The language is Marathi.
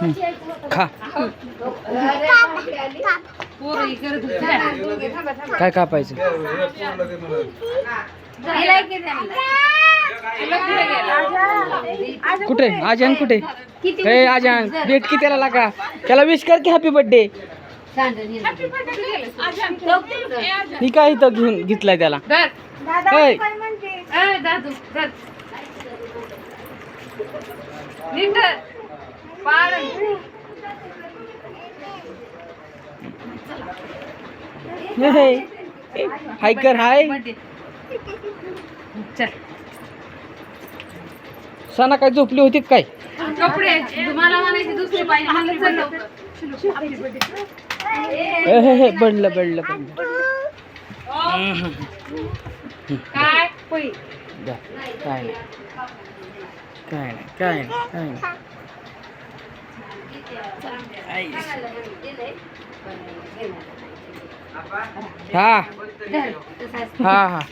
खा. काय कापायचं? कुठे? गेला? कुठे आजान कुठे? हे आजान भेट की त्याला लागा? त्याला विश कर की हॅपी बर्थडे ही काय इथं घेऊन घेतलाय त्याला? होय दादू, हाय. कर हाय. चल. सणा काय झोपली होती काय? कपडे. तुम्हाला म्हणायचे दुसरे पाहिजे बडलं बडलं बडलं. काय? काय नाही काय नाही काय नाही. हा. हा हा